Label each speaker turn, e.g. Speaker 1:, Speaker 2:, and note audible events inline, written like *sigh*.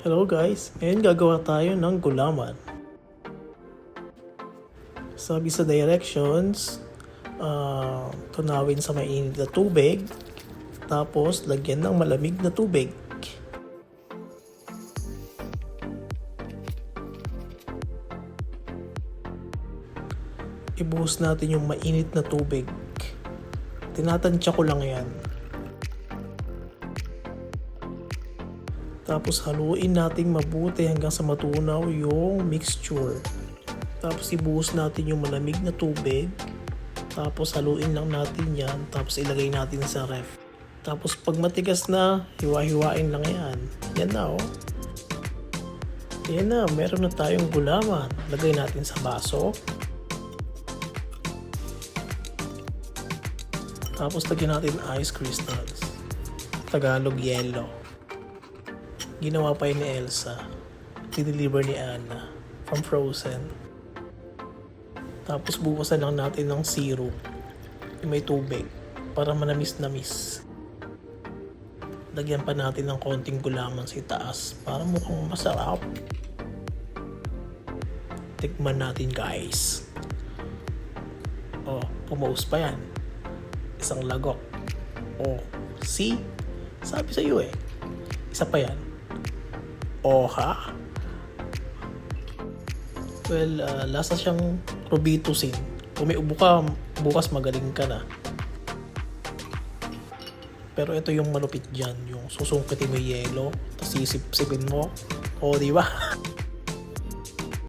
Speaker 1: Hello guys, ngayon gagawa tayo ng gulaman. Sabi sa directions, ah, tunawin sa mainit na tubig, tapos lagyan ng malamig na tubig. Ibuhos natin yung mainit na tubig. Tinatansya ko lang yan. Tapos haluin natin mabuti hanggang sa matunaw yung mixture. Tapos ibuhos natin yung malamig na tubig. Tapos haluin lang natin yan. Tapos ilagay natin sa ref. Tapos pag matigas na, hiwa-hiwain lang yan. Yan na oh. Yan na, meron na tayong gulaman. Lagay natin sa baso. Tapos lagyan natin ice crystals. Tagalog yellow. Ginawa pa yun ni Elsa. Dineliver ni Anna from Frozen. Tapos bukasan lang natin ng syrup. Yung may tubig. Para manamis-namis. Lagyan pa natin ng konting gulaman sa itaas. Para mukhang masarap. Tikman natin guys. Oh, pumaus pa yan. Isang lagok. Oh, see? Sabi sa iyo eh. Isa pa yan. Oh, ha? Well, ah, lasa siyang Robitussin. Kung may ubo ka, bukas magaling ka na. Pero ito yung malupit dyan. Yung susungkitin mo yelo, tapos sisip-sipin mo. O, di ba? *laughs*